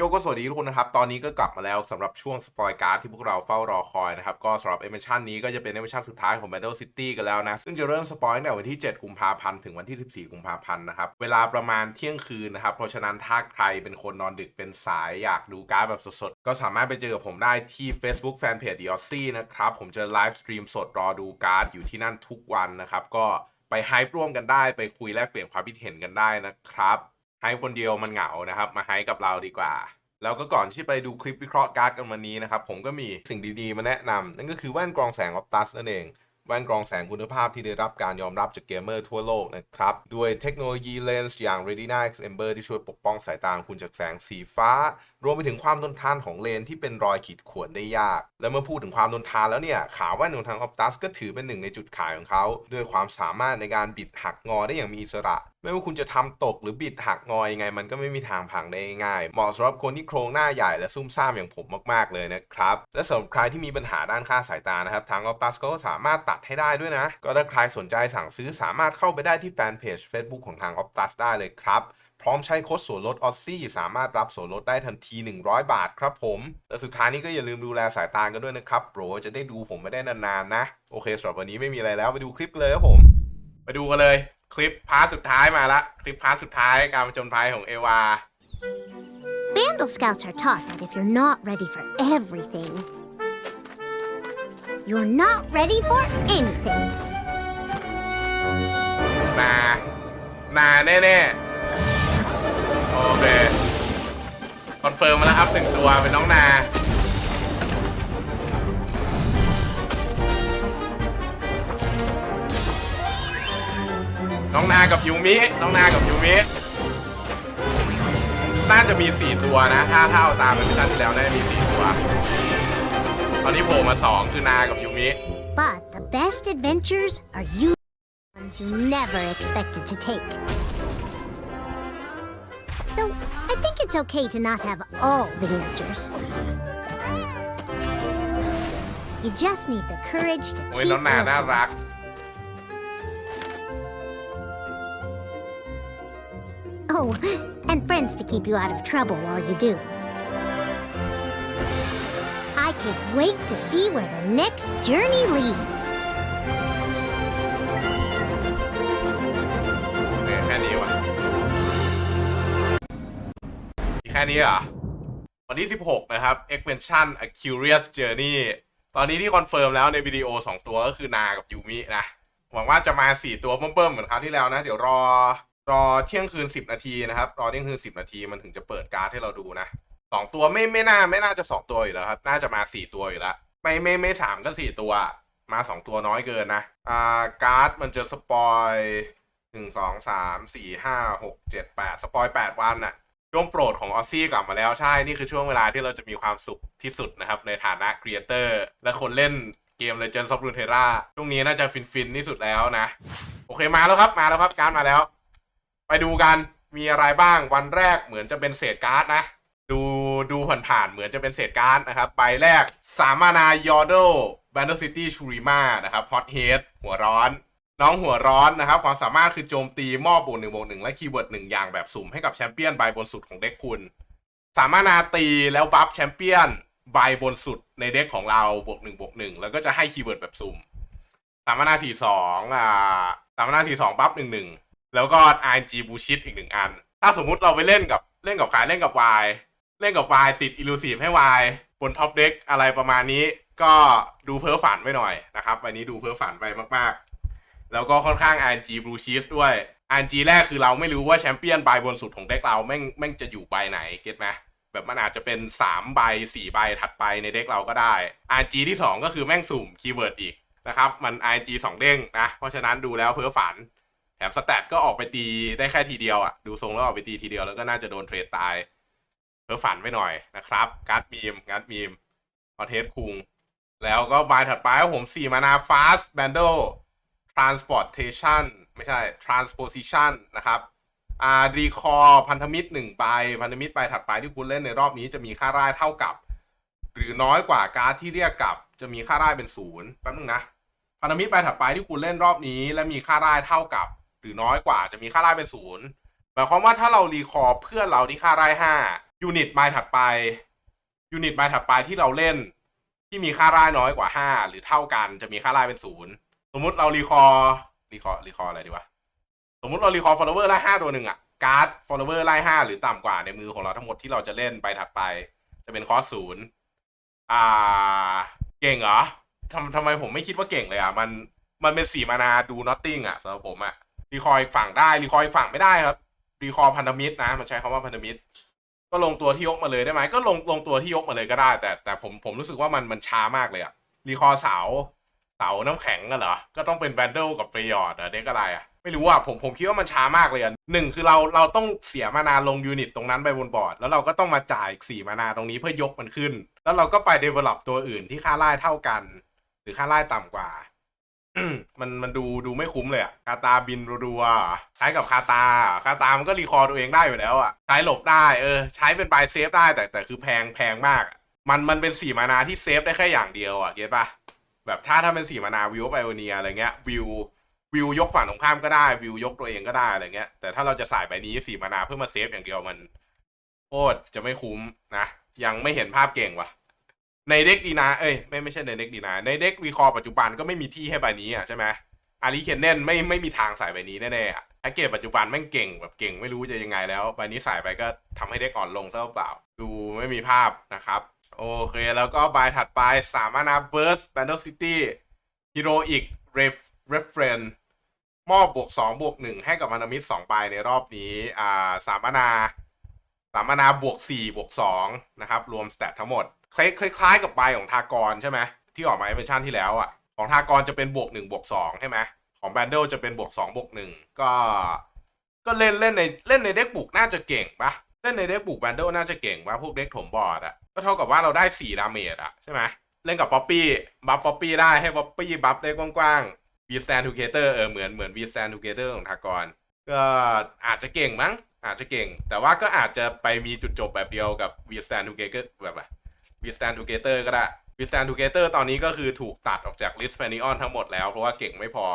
โยก็สวัสดีทุกคนนะครับ ตอนนี้ก็กลับมาแล้วสำหรับช่วงสปอยการ์ดที่พวกเราเฝ้ารอคอยนะครับ ก็สำหรับเอเมชันนี้ก็จะเป็นเอเมชันสุดท้ายของ Battle City กันแล้วนะ ซึ่งจะเริ่มสปอยตั้งแต่วันที่ 7 กุมภาพันธ์ถึงวันที่ 14 กุมภาพันธ์นะครับ เวลาประมาณเที่ยงคืนนะครับ เพราะฉะนั้นถ้าใครเป็นคนนอนดึกเป็นสายอยากดูการ์ดแบบสดๆ ก็สามารถไปเจอกับผมได้ที่ Facebook Fanpage d i o s นะครับผมจะไลฟ์สตรีมสดรอดูการ์ดอยู่ที่นั่นทุกวันนะครับก็ไปไฮป์ร่วมกันได้ไปคุยแลกเปลี่ยนความคิดเห็นกันได้นะครับ ไฮคนเดียวมันเหงานะครับ มาไฮกับเราดีกว่า แล้วก็ก่อนที่ไปดูคลิปวิเคราะห์การ์ดกันวันนี้นะครับ ผมก็มีสิ่งดีๆมาแนะนำนั่นก็คือแว่นกรองแสงออ t ตัสนั่นเอง แว่นกรองแสงคุณภาพที่ได้รับการยอมรับจากเกมเมอร์ทั่วโลกนะครับ ด้วยเทคโนโลยีเลนส์อย่าง Retina X Amber ที่ช่วยปกป้องสายตาคุณจากแสงสีฟ้า รวมไปถึงความทนทานของเลนที่เป็นรอยขีดข่วนได้ยาก และเมื่อพูดถึงความทนทานแล้วเนี่ยขาแว่นของทางออ t ตัสก็ถือเป็นหนึ่งในจุดขายของเขาด้วยความสามารถในการบิดหักงอได้อย่างมีอิสระไม่ว่าคุณจะทำตกหรือบิดหักงอยังไง มันก็ไม่มีทางพังได้ง่าย เหมาะสำหรับคนที่โครงหน้าใหญ่และซุ่มซ่ามอย่างผมมากๆเลยนะครับ และสำหรับใครที่มีปัญหาด้านค่าสายตานะครับ ทาง Optus ก็สามารถตัดให้ได้ด้วยนะ ก็ถ้าใครสนใจสั่งซื้อสามารถเข้าไปได้ที่แฟนเพจ Facebook ของทาง Optus ได้เลยครับพร้อมใช้โค้ดส่วนลดออซี่สามารถรับส่วนลดได้ทันที 100 บาทครับผม และสุดท้ายนี้ก็อย่าลืมดูแลสายตากันด้วยนะครับโปรจะได้ดูผมไม่ได้นานๆนะ โอเคสำหรับวันนี้ไม่มีอะไรแล้วไปดูคลิปเลยครับผม ไปดูกันเลย คลิปพาร์ทสุดท้ายมาละ คลิปพาร์ทสุดท้ายการผจญภัยของเอวา Vandal Scouts are taught that if you're not ready for everything, you're not ready for anything. นานาแน่ๆ โอเค คอนเฟิร์มมาแล้วครับหนึ่งตัวเป็นน้องนา น้องนากับยูมิ น้องนากับยูมิ น่าจะมีสี่ตัวนะ ถ้าถ้าเอาตามเป็นมิชชั่นที่แล้วน่าจะมีสี่ตัว ตอนนี้โผล่มาสองคือนากับยูมิ But the best adventures are you ones you never expected to take. So I think it's okay to not have all the answers. You just need the courage to โอ้ย keep น้องนาน่า looking. รัก Oh, and friends to keep you out of trouble while you do. I can't wait to see where the next journey leads. เนี่ยแค่นี้วะมีแค่นี้เหรอ วันที่ 16 นะครับ Expansion A Curious Journey ตอนนี้ที่คอนเฟิร์มแล้วในวิดีโอ 2 ตัวก็คือนากับยูมินะ หวังว่าจะมา 4 ตัวเบิ่มๆเหมือนคราวที่แล้วนะ เดี๋ยวรอ รอเที่ยงคืน10นาทีนะครับรอเที่ยงคืน10นาทีมันถึงจะเปิดการ์ดให้เราดูนะสองตัวไม่ไม่น่าไม่น่าจะ2ตัวอยู่แล้วครับน่าจะมา4ตัวอยู่แล้วไม่ไม่ไม่สามก็4ตัว มา2ตัวน้อยเกินนะอ่าการ์ดมันจะสปอยหนึ่งสองสามสี่ห้าหกเจ็ดแปดสปอยแปดวันน่ะช่วงโปรดของออซซี่กลับมาแล้วใช่นี่คือช่วงเวลาที่เราจะมีความสุขที่สุดนะครับในฐานะครีเอเตอร์และคนเล่นเกม Legends of Runeterra ช่วงนี้น่าจะฟินฟินๆที่สุดแล้วนะ โอเคมาแล้วครับมาแล้วครับการ์ดมาแล้ว ไปดูกันมีอะไรบ้างวันแรกเหมือนจะเป็นเศษการ์ดนะ ดูดูผ่านๆเหมือนจะเป็นเศษการ์ดนะครับใบแรกสามานายอร์โดแบนเดอร์ซิตี้ชูริมานะครับฮอตเฮดหัวร้อน น้องหัวร้อนนะครับ ความสามารถคือโจมตีมอบบวกหนึ่งบวกหนึ่งและคีย์เวิร์ดหนึ่งอย่างแบบสุ่มให้กับแชมเปี้ยนใบบนสุดของเด็กคุณ สามารถนาตีแล้วบัฟแชมเปี้ยนใบบนสุดในเด็กของเราบวกหนึ่งบวกหนึ่งแล้วก็จะให้คีย์เวิร์ดแบบสุ่มสามานาสี่สองอ่าสามานาสี่สองบัฟหนึ่งหนึ่ง แล้วก็ RNG บูชิตอีกหนึ่งอัน ถ้าสมมุติเราไปเล่นกับเล่นกับใครเล่นกับวายเล่นกับวายติดอิลูซีฟให้วายบนท็อปเด็กอะไรประมาณนี้ ก็ดูเพ้อฝันไว้หน่อยนะครับวันนี้ดูเพ้อฝันไปมากๆ แล้วก็ค่อนข้าง RNG Blue Cheese ด้วย RNG แรกคือเราไม่รู้ว่าแชมเปี้ยนใบบนสุดของเด็กเราแม่งแม่งจะอยู่ใบไหนเก็ตไหมแบบมันอาจจะเป็น 3 ใบ 4 ใบถัดไปในเด็กเราก็ได้ RNG ที่ 2 ก็คือแม่งสุ่มคีย์เวิร์ดอีกนะครับ มัน RNG 2 เด้งนะ เพราะฉะนั้นดูแล้วเพ้อฝัน แถมสแตทก็ออกไปตีได้แค่ทีเดียวอะ ดูทรงแล้วออกไปตีทีเดียวแล้วก็น่าจะโดนเทรดตายเพ้อฝันไปหน่อยนะครับ การ์ดบีมการ์ดบีมพอเทสคุง แล้วก็บายถัดไปครับผม4มานาฟาสแบนโด transportation ไม่ใช่ transposition นะครับอ่ารีคอพันธมิตร1ใบพันธมิตรใบถัดไปที่คุณเล่นในรอบนี้จะมีค่าร่ายเท่ากับ หรือน้อยกว่าการ์ดที่เรียกกับ จะมีค่าร่ายเป็นศูนย์แป๊บนึงนะพันธมิตรใบถัดไปที่คุณเล่นรอบนี้ และมีค่าร่ายเท่ากับ หรือน้อยกว่าจะมีค่าร่ายเป็นศูนย์หมายความว่าถ้าเรารีคอร์เพื่อนเราที่ค่าร่ายห้ายูนิตใบถัดไปยูนิตใบถัดไปที่เราเล่น ที่มีค่าร่ายน้อยกว่าห้าหรือเท่ากันจะมีค่าร่ายเป็นศูนย์สมมุติเรารีคอร์รีคอร์รีคอร์อะไรดีวะสมมุติเรารีคอร์ follower ไล่ห้าตัวหนึ่งอะการ์ด follower ไล่ห้าหรือต่ำกว่าในมือของเราทั้งหมดที่เราจะเล่นใบถัดไป จะเป็นคอสศูนย์อ่า เก่งเหรอทำทำไมผมไม่คิดว่าเก่งเลยอะ มันมันเป็นสีมานาดู nothing อะสำหรับผมอะ รีคอร์อีกฝั่งได้รีคอร์อีกฝั่งไม่ได้ครับรีคอร์พันธมิตรนะ มันใช้คำว่าพันธมิตร ก็ลงตัวที่ยกมาเลยได้ไหมก็ลงลงตัวที่ยกมาเลยก็ได้ แต่แต่ผมผมรู้สึกว่ามันมันช้ามากเลยอะรีคอร์เสาเสาน้ำแข็งกันเหรอ ก็ต้องเป็นแบนเดิลกับฟรียอร์ดอะเด็กอะไรอะไม่รู้อะผมผมคิดว่ามันช้ามากเลยอะหนึ่งคือเราเราต้องเสียมานาลงยูนิตตรงนั้นไปบนบอร์ด แล้วเราก็ต้องมาจ่ายอีกสี่มานาตรงนี้เพื่อยกมันขึ้น แล้วเราก็ไป develop ตัวอื่นที่ค่าร่เท่ากัน หรือค่าร่ต่ำกว่า มันมันดูดูไม่คุ้มเลยอะคาตาบินรัวๆใช้กับคาตาคาตามันก็รีคอร์ตัวเองได้อยู่แล้วอะใช้หลบได้เออ ใช้เป็นปลายเซฟได้แต่แต่คือแพงแพงมาก มันมันเป็นสี่มานาที่เซฟได้แค่อย่างเดียวอะเก็ตปะแบบถ้าถ้าเป็นสี่มานาวิวไบโอเนียอะไรเงี้ยวิววิวยกฝั่งตรงข้ามก็ได้วิวยกตัวเองก็ได้อะไรเงี้ยแต่ถ้าเราจะใส่ใบนี้สี่มานาเพื่อมาเซฟอย่างเดียวมันโคตรจะไม่คุ้มนะยังไม่เห็นภาพเก่งว่ะ ในเด็กดีนาเอ้ยไม่ไม่ใช่ในเด็กดีนาในเด็กรีคอร์ปัจจุบันก็ไม่มีที่ให้ใบนี้อะใช่ไหมอารีเคนเนนไม่ไม่มีทางใส่ใบนี้แน่ๆอะแพ็กเกจปัจจุบันแม่งเก่งแบบเก่งไม่รู้จะยังไงแล้วใบนี้ใส่ไปก็ทำให้เด็กอ่อนลงซะเปล่า ดูไม่มีภาพนะครับ โอเค แล้วก็ใบถัดไปสามานาเบิร์สแบนด l ซิตี้ฮีโรอีกเรฟเรฟเฟรนมอบบวกสองบวกหนึ่งให้กับพันธมิตรสองใบในรอบนี้อ่าสามนาสามนาบวกสี่บวกสองนะครับรวมสเตตทั้งหมด คล้ายคล้ายๆกับใบของทากรใช่ไหมที่ออกมาเวอร์ชันที่แล้วอะของทากรจะเป็นบวกหนึ่งบวกสองใช่ไหมของแบนเดิลจะเป็นบวกสองบวกหนึ่งก็ก็เล่นเล่นในเล่นในเด็กบุกน่าจะเก่งปะเล่นในเด็กบุกแบนเดิลน่าจะเก่งปะพวกเด็กถมบอร์ดอะก็เท่ากับว่าเราได้สี่ดาเมจอะใช่ไหมเล่นกับป๊อปปี้บัฟป๊อปปี้ได้ให้ป๊อปปี้บัฟได้กว้างๆ V stand together เออเหมือนเหมือน V stand together ของทากรก็อาจจะเก่งมั้งอาจจะเก่ง แต่ว่าก็อาจจะไปมีจุดจบแบบเดียวกับ V stand together แบบ อะ V stand together ก็ได้ V stand together ตอนนี้ก็คือถูกตัดออกจาก list p a n i o n ทั้งหมดแล้ว เพราะว่าเก่งไม่พอ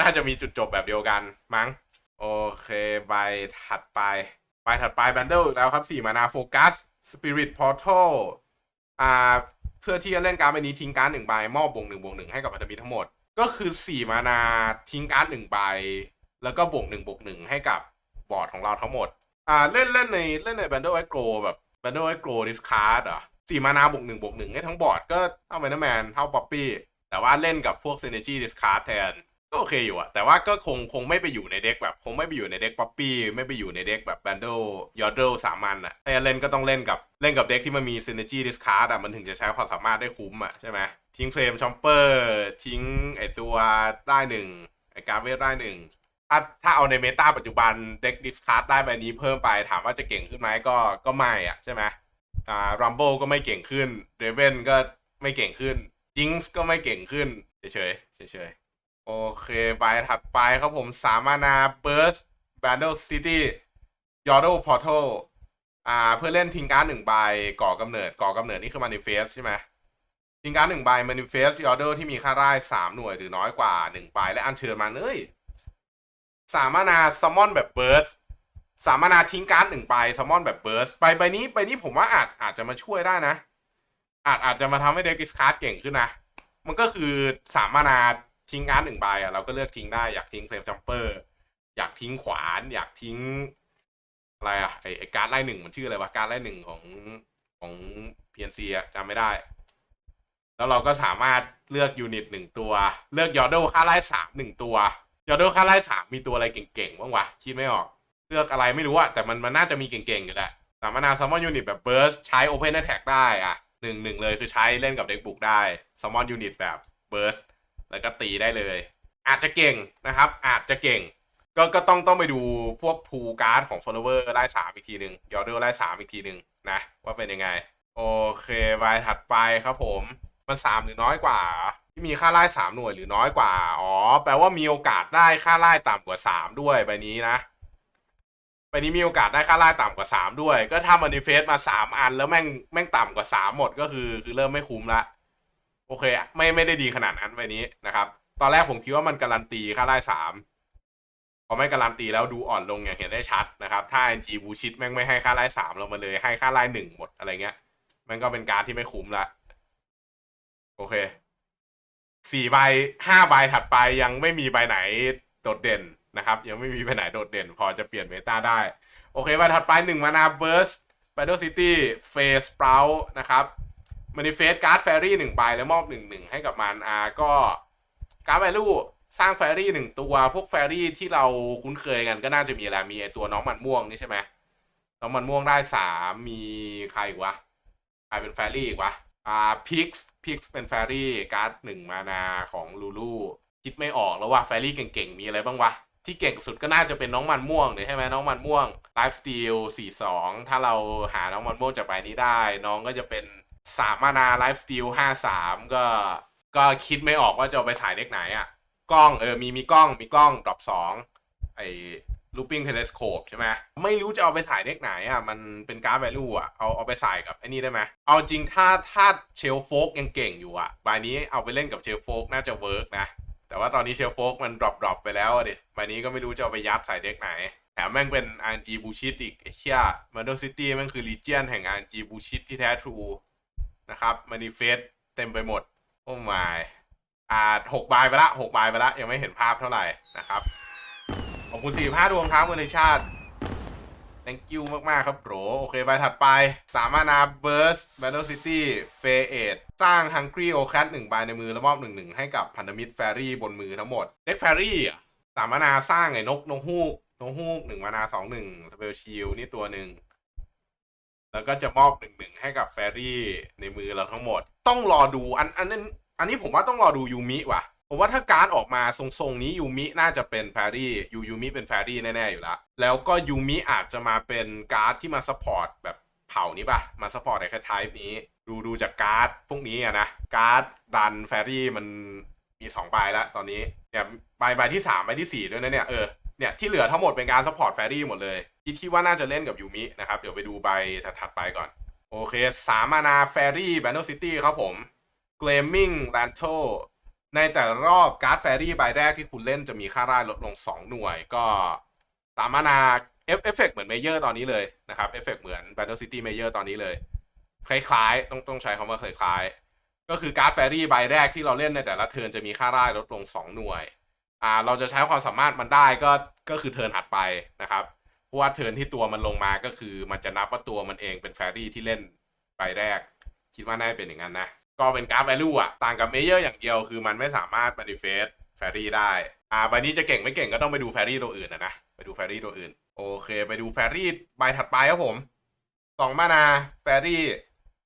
น่าจะมีจุดจบแบบเดียวกันมั้ง โอเคใบถัดไปใบถัดไป bundle อีกแล้วครับ 4 มานาโฟกัส spirit portal อ่าเพื่อที่จะเล่นการ์ดใบนี้ทิ้งการ์ดหนึ่งใบมอบบวกหนึ่งบวกหนึ่งให้กับพันธมิตรทั้งหมด ก็คือสี่มานาทิ้งการ์ดหนึ่งใบ แล้วก็บวกหนึ่งบวกหนึ่งให้กับบอร์ดของเราทั้งหมด อ่าเล่นเล่นในเล่นใน Bundle a g r o แบบ Bundle a g r o Discard อะ สี่มานาบวกหนึ่งบวกหนึ่งให้ทั้งบอร์ดก็เท่าแมนแมนเท่าป๊อปปี้แต่ว่าเล่นกับพวก Synergy Discard แทนก็โอเคอยู่อะแต่ว่าก็คงคงไม่ไปอยู่ในเด็กแบบ คงไม่ไปอยู่ในเด็กป๊อปปี้ไม่ไปอยู่ในเด็กแบบ Bundle y o d l สามัญอะถ้าจะเล่นก็ต้องเล่นกับเล่นกับเด็กที่มันมี Synergy Discard อะมันถึงจะใช้ความสามารถได้คุ้มอะใช่ไหมทิ้งเฟรมชอมเปอร์ทิ้งไอตัวได้หนึ่งไอการเวทได้หนึ่งถ้าถ้าเอาในเมตาปัจจุบันเด็กดิสคาร์ดได้ใบนี้เพิ่มไปถามว่าจะเก่งขึ้นไหมก็ก็ไม่อะใช่ไหม อ่ารัมโบก็ไม่เก่งขึ้นเรเวนก็ไม่เก่งขึ้นจิงส์ก็ไม่เก่งขึ้น เฉยเฉยเฉยโอเคใบถัดไปครับผมสามานาเบิร์สแบนเดิลซิตี้ยอร์โดพอร์ทัลอ่าเพื่อเล่นทิ้งการ์ดหนึ่งใบก่อกำเนิดก่อกำเนิดนี่คือมานิเฟสใช่ไหมทิ้งการ์ดหนึ่งใบ manifest order ที่มีค่าร่ายสามหน่วยหรือน้อยกว่าหนึ่งใบและอัญเชิญมาเอ้ยสามานาซัมมอนแบบเบิร์ส สามานาทิ้งการ์ดหนึ่งใบซัมมอนแบบเบิร์สใบใบนี้ใบนี้ผมว่าอาจอาจจะมาช่วยได้นะ อาจอาจจะมาทำให้เด็กดิสคาร์ดเก่งขึ้นนะ มันก็คือสามานาทิ้งการ์ดหนึ่งใบอะเราก็เลือกทิ้งได้อยากทิ้งเซฟจัมเปอร์อยากทิ้งขวาน อยากทิ้ง อะไรอะไอไอการ์ดไล่หนึ่งมันชื่ออะไรวะการ์ดไล่หนึ่งของของ PNC อะจำไม่ได้ แล้วเราก็สามารถเลือกยูนิตหนึ่งตัว เลือกยอร์โดค่าไล่สามหนึ่งตัวยอร์โดค่าไล่สามมีตัวอะไรเก่งๆบ้างวะคิดไม่ออก เลือกอะไรไม่รู้อะแต่มันมันน่าจะมีเก่งๆอยู่แหละสามนาซัมมอนยูนิตแบบเบิร์สใช้โอเพนแท็กได้อะหนึ่งหนึ่งเลยคือใช้เล่นกับเด็กบุกได้ซัมมอนยูนิตแบบเบิร์สแล้วก็ตีได้เลย อาจจะเก่งนะครับ อาจจะเก่ง ก็ก็ต้องต้องไปดูพวกพูการ์ดของ follower ไล่สามอีกทีหนึ่งยอร์โดไล่สามอีกทีหนึ่งนะว่าเป็นยังไง โอเคใบถัดไปครับผม มันสามหรือน้อยกว่าที่มีค่าไล่สามหน่วยหรือน้อยกว่า อ๋อ แปลว่ามีโอกาสได้ค่าไล่ต่ำกว่าสามด้วยใบนี้นะ ใบนี้มีโอกาสได้ค่าไล่ต่ำกว่าสามด้วย ก็ถ้ามันนิเฟสมาสามอันแล้วแม่งแม่งต่ำกว่าสามหมดก็คือคือเริ่มไม่คุ้มละ โอเค ไม่ไม่ได้ดีขนาดนั้นใบนี้นะครับ ตอนแรกผมคิดว่ามันการันตีค่าไล่สามพอไม่การันตีแล้วดูอ่อนลงอย่างเห็นได้ชัดนะครับ ถ้า NG บูชิตแม่งไม่ให้ค่าไล่สามเรามาเลยให้ค่าไล่หนึ่งหมดอะไรเงี้ย มันก็เป็นการที่ไม่คุ้มละ โอเคสี่ใบห้าใบถัดไปยังไม่มีใบไหนโดดเด่น นะครับยังไม่มีใบไหนโดดเด่นพอจะเปลี่ยนเมตาได้ โอเคใบถัดไปหนึ่งมานาเบิร์ส Battle City Face Sprout นะครับ Manifest Card Fairy หนึ่งใบแล้วมอบหนึ่งหนึ่งให้กับมันอาก็การ์ด value สร้างแฟรี่หนึ่งตัว พวกแฟรี่ที่เราคุ้นเคยกันก็น่าจะมีอะไรมีไอตัวน้องมันม่วงนี่ใช่ไหมน้องมันม่วงได้สามมีใครอีกวะใครเป็นแฟรี่อีกวะอ่าพิกซ์พิกซ์เป็นแฟรี่การ์ดหนึ่งมานาของลูลูคิดไม่ออกแล้วว่าแฟรี่เก่งๆ มีอะไรบ้างวะ ที่เก่งสุดก็น่าจะเป็นน้องมันม่วงเนี่ยใช่ไหมน้องมันม่วงไลฟ์สตีลสี่สองถ้าเราหาน้องมันม่วงจากใบนี้ได้ น้องก็จะเป็นสามมานาไลฟ์สตีลห้าสามก็ก็คิดไม่ออกว่าจะเอาไปฉายเด็กไหนอะกล้องเออมีมีกล้องมีกล้องดรอปสองไอ้ looping telescope ใช่ไหมไม่รู้จะเอาไปฉายเด็กไหนอะมันเป็นการ์ด value อะเอาเอาไปใส่กับไอ้นี่ได้ไหมเอาจริงถ้าถ้าเชลโฟกยังเก่งอยู่อะใบนี้เอาไปเล่นกับเชลโฟกน่าจะเวิร์กนะ แต่ว่าตอนนี้เชลโฟกมันดรอปดรอปไปแล้วอะดิใบนี้ก็ไม่รู้จะเอาไปยัดใส่เด็กไหน แถมแม่งเป็น RNG บูชิตอีกไอ้เชี่ยมาโนซิตี้แม่งคือลีเจียนแห่ง RNG บูชิตที่แท้ทรูนะครับมานิเฟสเต็มไปหมด โอ้ my อ่าหกใบไปละหกใบไปละ ยังไม่เห็นภาพเท่าไหร่นะครับ ขอบคุณสี่ห้าดวงครับคุณชาติ thank you มาก ๆ ครับโหรโอเคใบถัดไป สามารถนา burst battle city f a e สร้าง hungry o cat หนึ่งใบในมือ แล้วมอบหนึ่งหนึ่งให้กับพันธมิตรแฟรี่บนมือทั้งหมดเด็กแฟรี่อะสามารถนาสร้างไอ้นกนกฮูกนกฮูกหนึ่งมานาสองหนึ่งสเปลชิลนี่ตัวหนึ่งแล้วก็จะมอบหนึ่งหนึ่งให้กับแฟรี่ในมือเราทั้งหมด ต้องรอดูอันอันนั้นอันนี้ผมว่าต้องรอดูยูมิว่ะ ผมว่าถ้าการ์ดออกมาทรงๆนี้ยูมิน่าจะเป็นแฟรี่ยูยูมิเป็นแฟรี่แน่ๆอยู่แล้วแล้วก็ยูมิอาจจะมาเป็นการ์ดที่มาซัพพอร์ตแบบเผ่านี้ปะมาซัพพอร์ตไอ้คล้ายนี้ ดูดูจากการ์ดพวกนี้อะนะการ์ดดันแฟรี่มันมีสองใบแล้วตอนนี้เนี่ยใบใบที่สามใบที่สี่ด้วยนะเนี่ยเออเนี่ยที่เหลือทั้งหมดเป็นการซัพพอร์ตแฟรี่หมดเลยคิดคิดว่าน่าจะเล่นกับยูมินะครับเดี๋ยวไปดูใบถัดไปก่อน โอเคสามานาแฟรี่แบนโนซิตี้ครับผมเกลมิงแลนโท ในแต่รอบการ์ดแฟรี่ใบแรกที่คุณเล่นจะมีค่าร่ายลดลง 2 หน่วย ก็สามมานาเอฟเอฟเฟกเหมือนเมเยอร์ตอนนี้เลยนะครับเอฟเฟกเหมือน Battle City Mayor ตอนนี้เลย คล้ายๆ ต้องต้องใช้คำว่าคล้ายๆ ก็คือการ์ดแฟรี่ใบแรกที่เราเล่นในแต่ละเทิร์นจะมีค่าร่ายลดลง 2 หน่วย อ่า เราจะใช้ความสามารถมันได้ก็ก็คือเทิร์นถัดไปนะครับเพราะว่าเทิร์นที่ตัวมันลงมาก็คือมันจะนับว่าตัวมันเองเป็นแฟรี่ที่เล่นใบแรก คิดว่าน่าจะเป็นอย่างนั้นนะ ก็เป็นการ์ด value อะต่างกับเมเยอร์อย่างเดียวคือมันไม่สามารถ manifest แฟรี่ได้ อ่าใบนี้จะเก่งไม่เก่งก็ต้องไปดูแฟรี่ตัวอื่นนะนะ ไปดูแฟรี่ตัวอื่น โอเค ไปดูแฟรี่ใบถัดไปครับผมสองมานาแฟรี่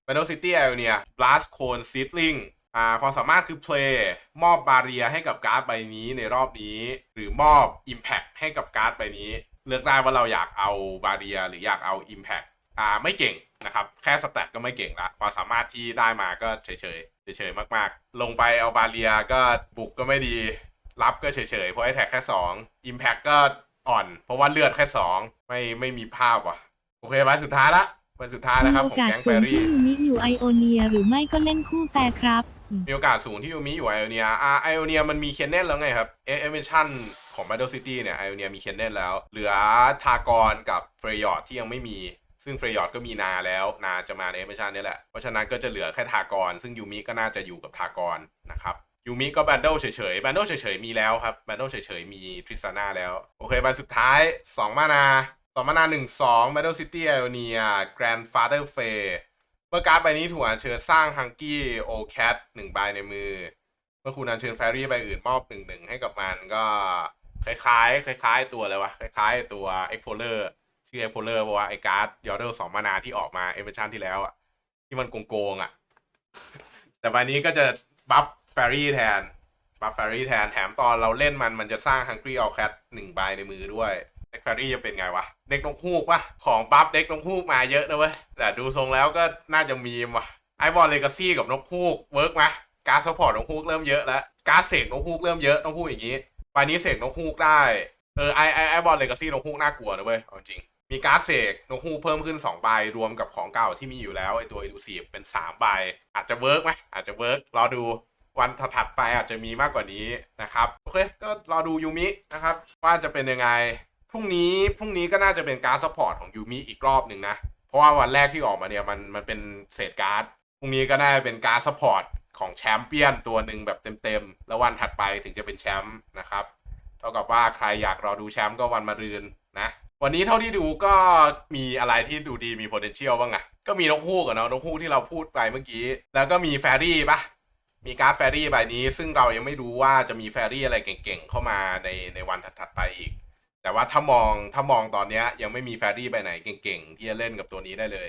Battle City a l n e a Blast Cone Seedling อ่าความสามารถคือ play มอบบาเรียให้กับการ์ดใบนี้ในรอบนี้ หรือมอบ Impact ให้กับการ์ดใบนี้ เลือกได้ว่าเราอยากเอาบาเรียหรืออยากเอา Impact อ่าไม่เก่งนะครับ แค่สแตทก็ไม่เก่งละความสามารถที่ได้มาก็เฉยเฉยๆเฉยๆมากๆ ลงไปเอาบาเรียก็บุกก็ไม่ดี รับก็เฉยๆเพราะไอ้แท็กแค่ 2 Impact ก็อ่อน เพราะว่าเลือดแค่ 2 ไม่ไม่มีภาพว่ะ โอเคใบสุดท้ายละใบสุดท้ายมีนะครับโอของกาสแก๊งแฟสูงรี่ที่ยูมิอยู่ไอโอเนียหรือไม่ก็เล่นคู่แฟร์ครับ มีโอกาสสูงที่ยูมิอยู่ไอโอเนียอ่าไอโอเนียมันมีเคนเนนแล้วไงครับเอเอเมชั่นของ Battle City เนี่ยไอโอเนียมีเคนเนนแล้ว เหลือทากรกับเฟรยอร์ดที่ยังไม่มี ซึ่งเฟรยอร์ดก็มีนาแล้วนาจะมาในเอเมชันนี่แหละ เพราะฉะนั้นก็จะเหลือแค่ทากร ซึ่งยูมิก็น่าจะอยู่กับทากรนะครับยูมิก็แบนเดิลเฉยๆแบนเดิลเฉยๆมีแล้วครับแบนเดิลเฉยๆมีทริสาน่าแล้ว โอเคใบสุดท้าย 2 มานา2มานา1 2 Battle City i o n i a Grandfather f a y เมื่อการ์ดใบนี้ถูกอัญเชิญสร้างฮังกี้โอแคทหนึ่งใบในมือ เมื่อคุณอัญเชิญแฟรี่ใบอื่นมอบหนึ่งหนึ่งให้กับมันก็คล้ายๆ คล้าย ๆ ตัวเลยวะคล้าย ๆ ตัว e x p l o r e r ชื่อ e x p l o r e r เพราะว่าไอการ์ดยอร์เดลสองมานาที่ออกมาเอเวอร์ชันที่แล้วอะ ที่มันโกงๆอะ แต่ใบนี้ก็จะบัฟแฟรี่แทนบัฟแฟรี่แทนแถมตอนเราเล่นมันมันจะสร้าง Hungry All Cat หนึ่งใบในมือด้วยเด็กแฟรี่จะเป็นไงวะ เด็กนกฮูกปะของบัฟเด็กนกฮูกมาเยอะนะเว้ย แต่ดูทรงแล้วก็น่าจะมีมว่ะไอบอลเลกาซี่กับนกฮูกเวิร์กไหมการซัพพอร์ตนกฮูกเริ่มเยอะแล้ว การเสกนกฮูกเริ่มเยอะต้องพูดอย่างนี้ใบนี้เสกนกฮูกได้ เออไอไอไอบอลเลกาซี่นกฮูกน่ากลัวนะเว้ยเอาจริง มีการ์ดเสกนกฮูกเพิ่มขึ้น2ใบรวมกับของเก่าที่มีอยู่แล้วไอตัวอิลูซีฟเป็น3ใบอาจจะเวิร์กไหมอาจจะเวิร์กรอดูวันถัดไปอาจจะมีมากกว่านี้นะครับโอเคก็รอดูยูมินะครับว่าจะเป็นยังไงพรุ่งนี้พรุ่งนี้ก็น่าจะเป็นการดซัพพอร์ตของยูมิอีกรอบหนึ่งนะ เพราะว่าวันแรกที่ออกมาเนี่ยมันมันเป็นเศษการ์ดพรุ่งนี้ก็น่าจะเป็นการดซัพพอร์ตของแชมเปี้ยนตัวหนึ่งแบบเต็มๆแล้ววันถัดไปถึงจะเป็นแชมป์นะครับเท่ากับว่าใครอยากรอดูแชมป์ก็วันมะรืนนะ วันนี้เท่าที่ดูก็มีอะไรที่ดูดีมี potential บ้างอะก็มีนกฮูกอะเนาะนกฮูกที่เราพูดไปเมื่อกี้ แล้วก็มีแฟรี่ปะมีการ์ดแฟรี่ใบนี้ ซึ่งเรายังไม่รู้ว่าจะมีแฟรี่อะไรเก่งๆเข้ามาในในวันถัดๆไปอีก แต่ว่าถ้ามองถ้ามองตอนนี้ยังไม่มีแฟรี่ใบไหนเก่งๆ ที่จะเล่นกับตัวนี้ได้เลย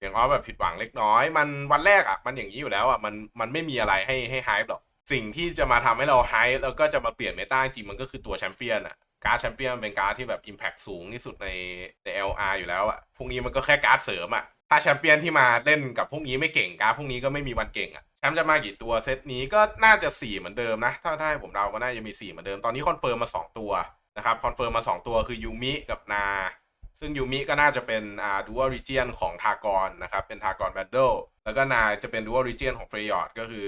อย่างอ้อแบบผิดหวังเล็กน้อย มันวันแรกอะมันอย่างนี้อยู่แล้วอะมันมันไม่มีอะไรให้ให้ไฮป์หรอก สิ่งที่จะมาทำให้เราไฮป์แล้วก็จะมาเปลี่ยนเมตาจริงมันก็คือตัวแชมเปี้ยนอะ การ์ดแชมเปี้ยนเป็นการ์ดที่แบบ Impact สูงที่สุดในใน LR อยู่แล้วอะพวกนี้มันก็แค่การ์ดเสริมอะถ้าแชมเปี้ยนที่มาเล่นกับพวกนี้ไม่เก่งการ์ดพวกนี้ก็ไม่มีวันเก่งอะแชมป์จะมากี่ตัวเซตนี้ก็น่าจะ 4 เหมือนเดิมนะ ถ้าถ้าให้ผมเดาก็น่าจะมี 4 เหมือนเดิม ตอนนี้คอนเฟิร์มมา 2 ตัวนะครับคอนเฟิร์มมา 2 ตัวคือยูมิกับนา ซึ่งยูมิก็น่าจะเป็นอ่าดูว r รีเจียนของทากรนนะครับเป็นทากรแบนเดิลแล้วก็นาจะเป็นดูว r รีเจียนของเฟรยอร์ดก็คือ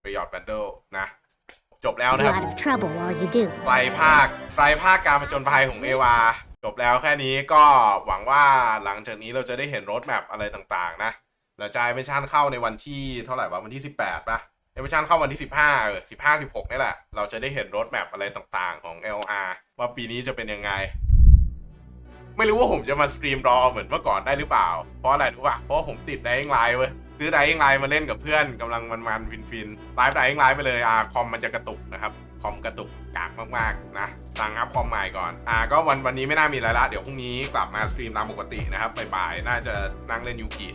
เฟรยอร์ดแบนเดิลนะ จบแล้ว A นะครับ lot of trouble while you do. ไตรภาคไตรภาคการผจญภัยของเอวาจบแล้วแค่นี้ก็หวังว่าหลังจากนี้เราจะได้เห็นรถแมพอะไรต่างๆ นะแล้วจะเอเมชันเข้าในวันที่เท่าไหร่วะวันที่ 18ป่ะเอเมชันเข้าวันที่ 15เออ15 16นี่แหละ เราจะได้เห็นรถแมพอะไรต่างๆ ของ LR ว่าปีนี้จะเป็นยังไง ไม่รู้ว่าผมจะมาสตรีมรอเหมือนเมื่อก่อนได้หรือเปล่า เพราะอะไรรู้ป่ะ เพราะว่าผมติดได i ิงไลน์เว้ย ซื้อไดอิงไลน์มาเล่นกับเพื่อนกำลังมันมันฟินฟินไลฟ์ไดอิงไลน์ไปเลยอ่าคอมมันจะกระตุกนะครับคอมกระตุกกากมากๆนะสั่งอัพคอมใหม่ก่อนอ่าก็วันวันนี้ไม่น่ามีอะไรละเดี๋ยวพรุ่งนี้กลับมาสตรีมตามปกตินะครับบ่ายๆน่าจะนั่งเล่นยูกิ